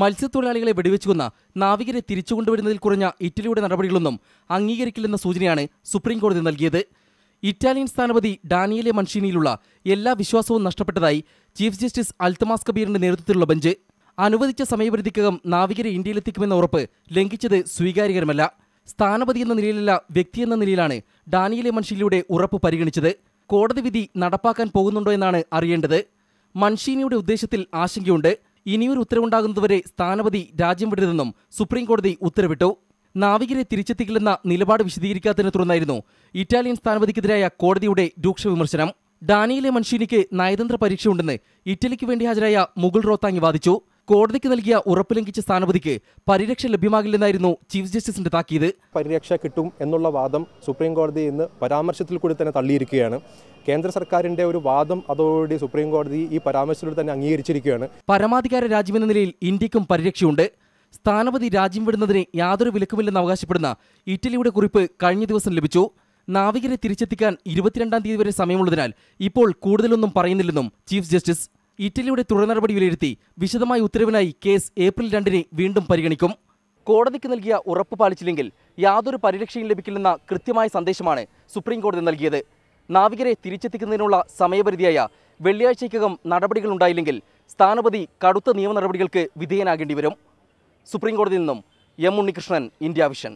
മത്സ്യത്തൊഴിലാളികളെ വെടിവെച്ചുകൊന്ന നാവികരെ തിരിച്ചുകൊണ്ടുവരുന്നതിൽ കുറഞ്ഞ ഇറ്റലിയുടെ നടപടികളൊന്നും അംഗീകരിക്കില്ലെന്ന സൂചനയാണ് സുപ്രീം കോടതി നൽകിയത്. ഇറ്റാലിയൻ സ്ഥാനപതി ഡാനിയലെ മൺഷീനിയിലുള്ള എല്ലാ വിശ്വാസവും നഷ്ടപ്പെട്ടതായി ചീഫ് ജസ്റ്റിസ് അൽത്തമാസ് കബീറിന്റെ നേതൃത്വത്തിലുള്ള ബെഞ്ച്. അനുവദിച്ച സമയപരിധിക്കകം നാവികരെ ഇന്ത്യയിലെത്തിക്കുമെന്ന ഉറപ്പ് ലംഘിച്ചത് സ്വീകാര്യകരമല്ല. സ്ഥാനപതി എന്ന നിലയിലല്ല വ്യക്തി എന്ന നിലയിലാണ് ഡാനിയലെ മൻഷിനിയുടെ ഉറപ്പ് പരിഗണിച്ചത്. കോടതി വിധി നടപ്പാക്കാൻ പോകുന്നുണ്ടോ എന്നാണ് അറിയേണ്ടത്. മൻഷീനിയുടെ ഉദ്ദേശത്തിൽ ആശങ്കയുണ്ട്. ഇനിയൊരു ഉത്തരവുണ്ടാകുന്നതുവരെ സ്ഥാനപതി രാജ്യം വിടരുതെന്നും സുപ്രീംകോടതി ഉത്തരവിട്ടു. നാവികരെ തിരിച്ചെത്തിക്കില്ലെന്ന നിലപാട് വിശദീകരിക്കാത്തതിനെ തുടർന്നായിരുന്നു ഇറ്റാലിയൻ സ്ഥാനപതിക്കെതിരായ കോടതിയുടെ രൂക്ഷ വിമർശനം. ഡാനിയിലെ മൻഷീനിക്ക് നയതന്ത്ര പരീക്ഷയുണ്ടെന്ന് ഇറ്റലിക്ക് വേണ്ടി ഹാജരായ മുകുൾ റോത്താങ് വാദിച്ചു. കോടതിക്ക് നൽകിയ ഉറപ്പ് ലംഘിച്ച സ്ഥാനപതിക്ക് പരിരക്ഷ ലഭ്യമാകില്ലെന്നായിരുന്നു ചീഫ് ജസ്റ്റിസിന്റെ താക്കീത്. പരിരക്ഷ കിട്ടും എന്നുള്ള വാദം സുപ്രീം കോടതി ഇന്ന് പരാമർശത്തിൽ കൂടി തന്നെ തള്ളിയിരിക്കുകയാണ്. കേന്ദ്ര സർക്കാരിന്റെ ഒരു വാദം അതോടുകൂടി സുപ്രീം കോടതി ഈ പരാമർശത്തിലൂടെ തന്നെ അംഗീകരിച്ചിരിക്കുകയാണ്. പരമാധികാര രാജ്യമെന്ന നിലയിൽ ഇന്ത്യക്കും പരിരക്ഷയുണ്ട്. സ്ഥാനപതി രാജ്യം വിടുന്നതിന് യാതൊരു വിലക്കുമില്ലെന്ന് അവകാശപ്പെടുന്ന ഇറ്റലിയുടെ കുറിപ്പ് കഴിഞ്ഞ ദിവസം ലഭിച്ചു. നാവികരെ തിരിച്ചെത്തിക്കാൻ ഇരുപത്തിരണ്ടാം തീയതി വരെ സമയമുള്ളതിനാൽ ഇപ്പോൾ കൂടുതലൊന്നും പറയുന്നില്ലെന്നും ചീഫ് ജസ്റ്റിസ് ഇറ്റലിയുടെ തുടർ നടപടി വിലയിരുത്തി വിശദമായ ഉത്തരവിനായി കേസ് ഏപ്രിൽ രണ്ടിന് വീണ്ടും പരിഗണിക്കും. കോടതിക്ക് നൽകിയ ഉറപ്പ് പാലിച്ചില്ലെങ്കിൽ യാതൊരു പരിരക്ഷയും ലഭിക്കില്ലെന്ന കൃത്യമായ സന്ദേശമാണ് സുപ്രീം കോടതി നൽകിയത്. നാവികരെ തിരിച്ചെത്തിക്കുന്നതിനുള്ള സമയപരിധിയായ വെള്ളിയാഴ്ചയ്ക്കകം നടപടികൾ ഉണ്ടായില്ലെങ്കിൽ സ്ഥാനപതി കടുത്ത നിയമ നടപടികൾക്ക് വിധേയനാകേണ്ടി വരും സുപ്രീം കോടതിയിൽ നിന്നും എം ഉണ്ണികൃഷ്ണൻ ഇന്ത്യ വിഷൻ.